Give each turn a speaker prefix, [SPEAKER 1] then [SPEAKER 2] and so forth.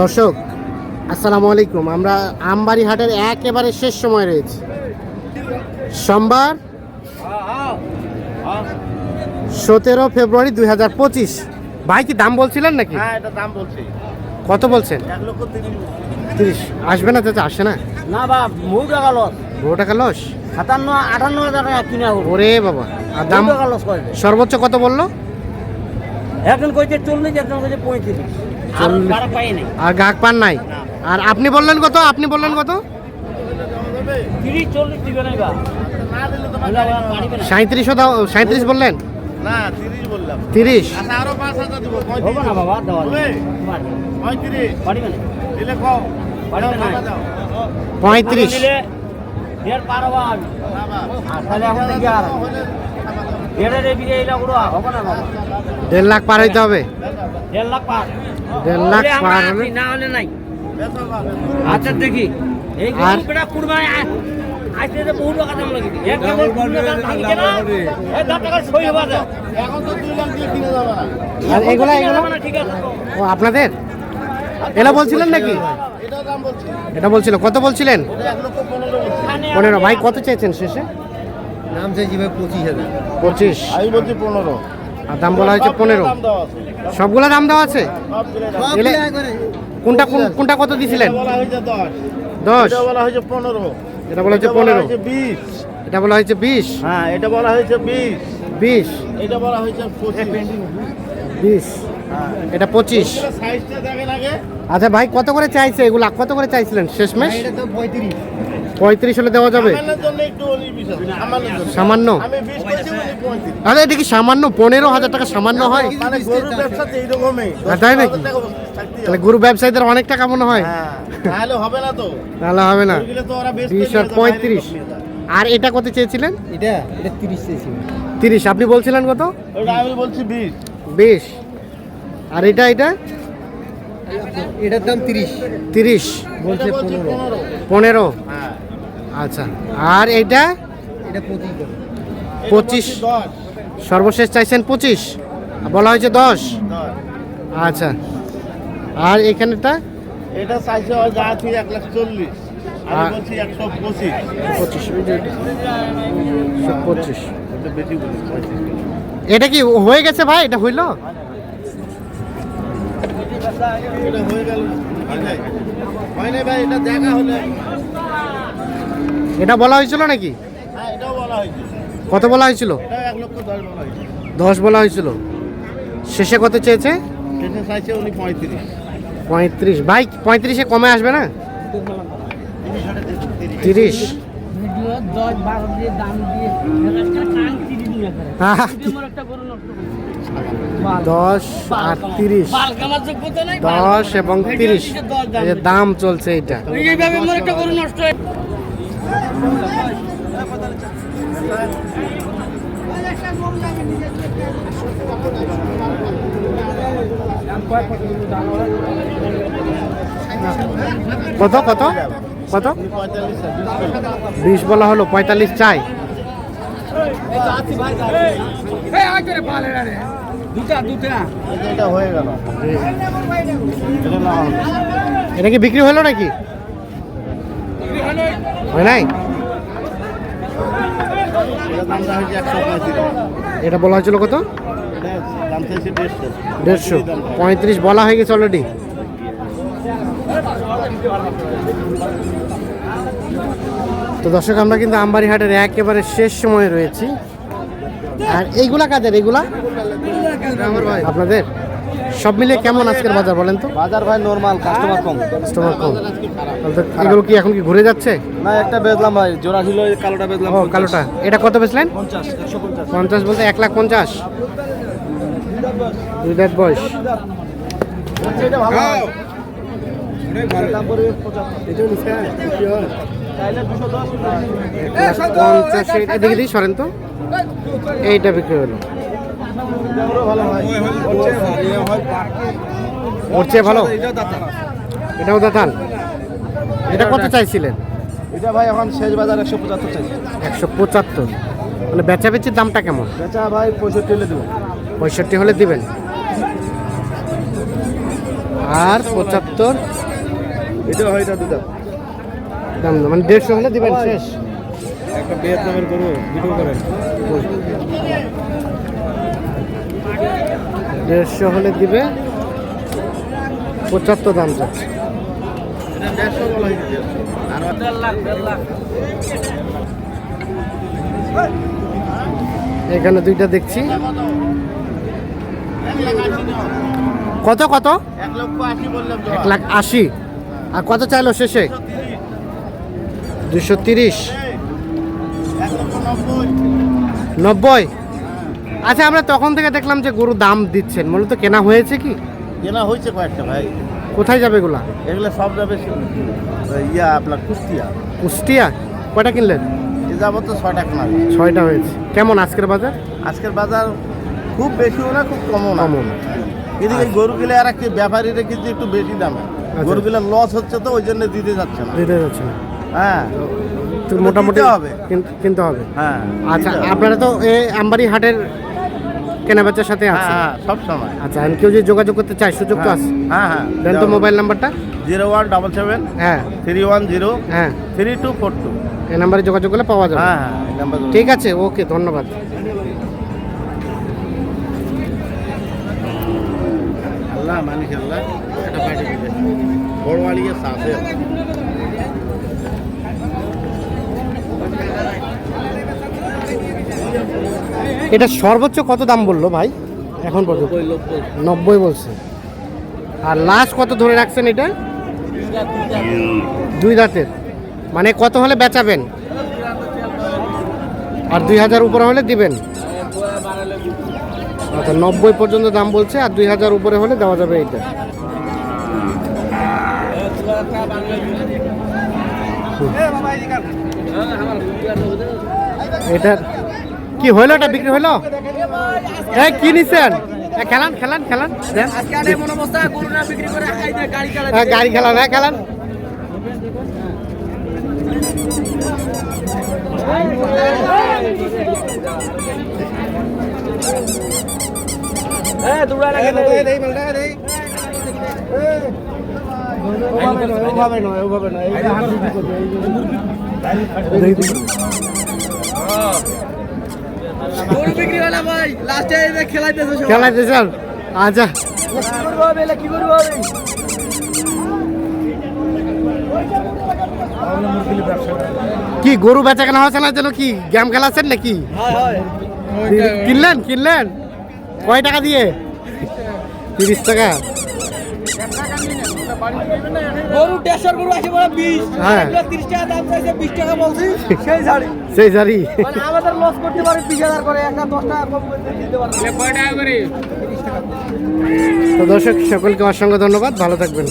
[SPEAKER 1] দর্শক আসসালামু আলাইকুম। আমরা আমবাড়ি হাটের একেবারে শেষ সময় রয়েছে। সোমবার সতেরো ফেব্রুয়ারি দুই হাজার পঁচিশ। ভাই কি দাম বলছিলেন নাকি?
[SPEAKER 2] হ্যাঁ এটা দাম বলছি।
[SPEAKER 1] কত বলছেন?
[SPEAKER 2] তিরিশ।
[SPEAKER 1] আসবে না চাচা আসে না?
[SPEAKER 2] না বা বহু টাকা লস
[SPEAKER 1] বহু টাকা লস
[SPEAKER 2] সাতান্ন আটান্ন হাজার টাকা কিনা
[SPEAKER 1] ওরে বাবা। আর দাম
[SPEAKER 2] টাকা লস করে
[SPEAKER 1] সর্বোচ্চ কত বলল?
[SPEAKER 2] একজন কইছে চল্লিশ একজন কইছে পঁয়ত্রিশ।
[SPEAKER 1] আর গাহক পান নাই? আর আপনি বললেন কত? আপনি বললেন কত?
[SPEAKER 2] বা
[SPEAKER 1] সাঁত্রিশও দাও সাঁত্রিশ বললেন?
[SPEAKER 3] তিরিশ আচ্ছা? পঁয়ত্রিশ।
[SPEAKER 2] দেড়
[SPEAKER 1] লাখ পার হইতে হবে।
[SPEAKER 2] দেড় লাখ পার।
[SPEAKER 1] দেড় লাখ পার হলে
[SPEAKER 2] না হলে নাই। আচ্ছা দেখি। এই? গরুটা আজকে বহু টাকা দাম লাগে এক টাকা এই সই হবা
[SPEAKER 3] এখন তো দুই লাখ দিয়ে কিনে যাবে
[SPEAKER 1] আর এগুলা এগুলো?
[SPEAKER 2] ঠিক আছে
[SPEAKER 1] ও আপনাদের? এটা বলছিলেন নাকি? এটা বলছিল। কত বলছিলেন?
[SPEAKER 3] পনেরো
[SPEAKER 1] ভাই কত চেয়েছেন শেষে?
[SPEAKER 3] নাম চাইছি ভাই পঁচিশ হাজার।
[SPEAKER 1] পঁচিশ।
[SPEAKER 3] আমি বলছি পনেরো।
[SPEAKER 1] আর দাম বলা হয়েছে পনেরো।
[SPEAKER 3] দাম দেওয়া আছে।
[SPEAKER 1] সবগুলা দাম দেওয়া আছে? কোনটা কোন- কোনটা কত দিছিলেন?
[SPEAKER 3] দশ। বলা হয়েছে পনেরো।
[SPEAKER 1] এটা বলা হয়েছে পনেরো।
[SPEAKER 3] বিশ।
[SPEAKER 1] এটা বলা হয়েছে বিশ?
[SPEAKER 3] হ্যাঁ এটা বলা হয়েছে বিশ।
[SPEAKER 1] বিশ?
[SPEAKER 3] এটা বলা হয়েছে
[SPEAKER 1] বিশ। এটা পঁচিশ। আচ্ছা ভাই কত করে চাইছে এগুলা? কত করে চাইছিলেন? শেষমেশ?
[SPEAKER 3] এটা পঁয়ত্রিশ।
[SPEAKER 1] হলে দেওয়া যাবে? সামান্য? আরে এটা কি সামান্য? পনেরো হাজার টাকা সামান্য হয়?
[SPEAKER 3] মানে গরুর ব্যবসাতে এইরকমই।
[SPEAKER 1] তাই নাকি? তাহলে গরু ব্যবসায়ীদের অনেক টাকা মনে হয়।
[SPEAKER 3] হ্যাঁ তাহলে হবে না তো।
[SPEAKER 1] তাহলে হবে না। পঁয়ত্রিশ। আর এটা কত চেয়েছিলেন?
[SPEAKER 2] এটা এটা তিরিশ চেয়েছি
[SPEAKER 1] তিরিশ। আপনি বলছিলেন কত?
[SPEAKER 3] আমি বলছি বিশ।
[SPEAKER 1] বিশ। আর এটা এটা?
[SPEAKER 2] এটার দাম তিরিশ।
[SPEAKER 1] তিরিশ।
[SPEAKER 3] বলছে পনেরো।
[SPEAKER 1] পনেরো।
[SPEAKER 3] হ্যাঁ।
[SPEAKER 1] আচ্ছা। আর এইটা?
[SPEAKER 2] এটা পঁচিশ।
[SPEAKER 3] এটা
[SPEAKER 1] পঁচিশ। সর্বশেষ চাইছেন পঁচিশ। বলা হয়েছে দশ। আচ্ছা। আর এখানেটা
[SPEAKER 3] এটা চাইছে যা এক লাখ চল্লিশ।
[SPEAKER 1] এটা কি হয়ে গেছে ভাই? এটা হইল?
[SPEAKER 3] এটা হয়ে গেল। হয় নাই? ভাই এটা দেখা হলে।
[SPEAKER 1] এটা বলা হয়েছিল নাকি?
[SPEAKER 3] হ্যাঁ এটাও বলা হয়েছে।
[SPEAKER 1] কত বলা হয়েছিল?
[SPEAKER 3] এটা এক লক্ষ দশ বলা হয়েছে।
[SPEAKER 1] দশ বলা হয়েছিল। শেষে কত চেয়েছে?
[SPEAKER 3] এটা চাইছে উনি পঁয়ত্রিশ।
[SPEAKER 1] পঁয়ত্রিশ। ভাই পঁয়ত্রিশে কমে আসবে না? তিরিশ।
[SPEAKER 2] দশ বারো দিয়ে দাম দিয়ে কান
[SPEAKER 1] দশ আর তিরিশ দশ এবং তিরিশ। দাম চলছে এটা কত কত কত?
[SPEAKER 3] বিশ
[SPEAKER 1] বলা হলো পঁয়তাল্লিশ চাই।
[SPEAKER 3] এটা
[SPEAKER 1] কি বিক্রি হলো নাকি? হয় নাই?
[SPEAKER 3] এটা
[SPEAKER 1] বলা হয়েছিল কত?
[SPEAKER 3] দেড়শো।
[SPEAKER 1] পঁয়ত্রিশ বলা হয়ে গেছে অলরেডি তো দর্শক আমরা কিন্তু আমবাড়ি হাটের একেবারে শেষ সময়ে রয়েছি। আর এইগুলা কাদের এইগুলা? আপনাদের? সব মিলিয়ে কেমন আজকের বাজার বলেন তো?
[SPEAKER 3] বাজার ভাই নর্মাল কাস্টমার কম।
[SPEAKER 1] কাস্টমার কম। এগুলো কি এখন কি ঘুরে যাচ্ছে?
[SPEAKER 3] না একটা বেচলাম ভাই জোড়া ছিল এই কালোটা বেচলাম
[SPEAKER 1] ও কালোটা। এটা কত বেচলেন?
[SPEAKER 3] পঞ্চাশ
[SPEAKER 1] বলতে এক লাখ পঞ্চাশ। দুই বয়স।
[SPEAKER 3] এটা ভালো দাম পড়বে চাইলে দুশো দশ
[SPEAKER 1] এক লাখ পঞ্চাশ এদিকে দিই সরেন তো। এইটা বিক্রি হলো। ওর চেয়ে ভালো? এটাও দাতাল? এটা কত চাইছিলেন?
[SPEAKER 3] এটা ভাই এখন শেষ বাজার একশো পঁচাত্তর চাইছে।
[SPEAKER 1] একশো পঁচাত্তর। মানে বেচা বেচির দামটা কেমন?
[SPEAKER 3] বেচা ভাই পঁয়ষট্টি হলে দেবো।
[SPEAKER 1] পঁয়ষট্টি হলে দিবেন। আর পঁচাত্তর?
[SPEAKER 3] এটা হয় এটা দুটো।
[SPEAKER 1] দাম না, মানে দেড়শো হলে দিবেন শেষ।
[SPEAKER 3] একটা ভিয়েতনামের গরু ভিডিও করেন।
[SPEAKER 1] দেড়শো হলে দিবে পঁচাত্তর দাম চাচ্ছে এখানে দুইটা দেখছি। কত কত?
[SPEAKER 3] এক লক্ষ আশি বললাম
[SPEAKER 1] এক লাখ আশি। আর কত চাইলো শেষে? দুশো তিরিশ।
[SPEAKER 3] নব্বই।
[SPEAKER 1] আচ্ছা আমরা তখন থেকে দেখলাম যে গরু দাম দিচ্ছেন। মূলত কেনা হয়েছে কি?
[SPEAKER 3] কেনা হয়েছে কয়েকটা ভাই।
[SPEAKER 1] কোথায় যাবে এগুলা?
[SPEAKER 3] এগুলো সব যাবে ইয়া আপনার কুষ্টিয়া।
[SPEAKER 1] কুষ্টিয়া? কয়টা কিনলেন?
[SPEAKER 3] এ যাব তো ছয় টাকা মাল
[SPEAKER 1] ছয়টা হয়েছে। কেমন আজকের বাজার?
[SPEAKER 3] আজকের বাজার খুব বেশিও না খুব কমও না।
[SPEAKER 1] কমও না।
[SPEAKER 3] কিন্তু এই গরুগুলো আর একটি ব্যাপারীরা কিন্তু একটু বেশি দামে। গরুগুলো লস হচ্ছে তো ওই জন্য দিতে যাচ্ছে না।
[SPEAKER 1] দিতে যাচ্ছে না।
[SPEAKER 3] হ্যাঁ।
[SPEAKER 1] তো মোটামুটি
[SPEAKER 3] হবে।
[SPEAKER 1] কিন- কিনতে হবে।
[SPEAKER 3] হ্যাঁ
[SPEAKER 1] আচ্ছা আপনারা তো এই আমবাড়ি হাটের কেনা বেচার সাথে
[SPEAKER 3] হ্যাঁ
[SPEAKER 1] আছে
[SPEAKER 3] হ্যাঁ সব সময়।
[SPEAKER 1] আচ্ছা আমি কেউ যদি যোগাযোগ করতে চাই সুযোগ তো আছে।
[SPEAKER 3] হ্যাঁ হ্যাঁ
[SPEAKER 1] দেন তো মোবাইল নাম্বারটা।
[SPEAKER 3] জিরো ওয়ান ডাবল সেভেন
[SPEAKER 1] হ্যাঁ।
[SPEAKER 3] থ্রি ওয়ান জিরো
[SPEAKER 1] হ্যাঁ।
[SPEAKER 3] Three two four two.
[SPEAKER 1] এই নাম্বারে যোগাযোগ করলে পাওয়া যাবে।
[SPEAKER 3] হ্যাঁ হ্যাঁ
[SPEAKER 1] ঠিক আছে ওকে ধন্যবাদ।
[SPEAKER 3] আল্লাহ মানিস আল্লাহ এটা পাঠিয়ে দিবে। বড় আলিয়া সাথে।
[SPEAKER 1] এটা সর্বোচ্চ কত দাম বলল ভাই? এখন পর্যন্ত নব্বই বলছে। আর লাস্ট কত ধরে রাখছেন এটা? দুই দাঁতের। মানে কত হলে বেচাবেন? আর দুই হাজার উপরে হলে দিবেন? আচ্ছা নব্বই পর্যন্ত দাম বলছে আর দুই হাজার উপরে হলে দেওয়া যাবে এটা এটা কি হইল এটা বিক্রি হইল এই কি নিছেন খেলান খেলান খেলান হ্যাঁ, গাড়ি খেলান হ্যাঁ খেলান ওভাবে নয় ওভাবে নয় হাত বিক্রি করবে, এই যে- দেখি, দেখি। খেলাইতে চান আচ্ছা। কি গরু বেচা কেনা হচ্ছে না যেন কি? গেম খেলাচ্ছেন নাকি? কিনলেন কিনলেন? কয় টাকা দিয়ে? তিরিশ টাকা?
[SPEAKER 2] গরু দেড়শোর গরু আছে বড় বিশ।
[SPEAKER 1] হ্যাঁ।
[SPEAKER 2] তিরিশ টাকা দাম চাইছে বিশ টাকা বলছি। সেই শাড়ি
[SPEAKER 1] সেই জারি
[SPEAKER 2] মানে আমাদের লস করতে পারে বিশ হাজার করে একটা দশ টাকা কম দিতে পারে
[SPEAKER 1] তো দর্শক সকলকে অসংখ্য ধন্যবাদ। ভালো থাকবেন।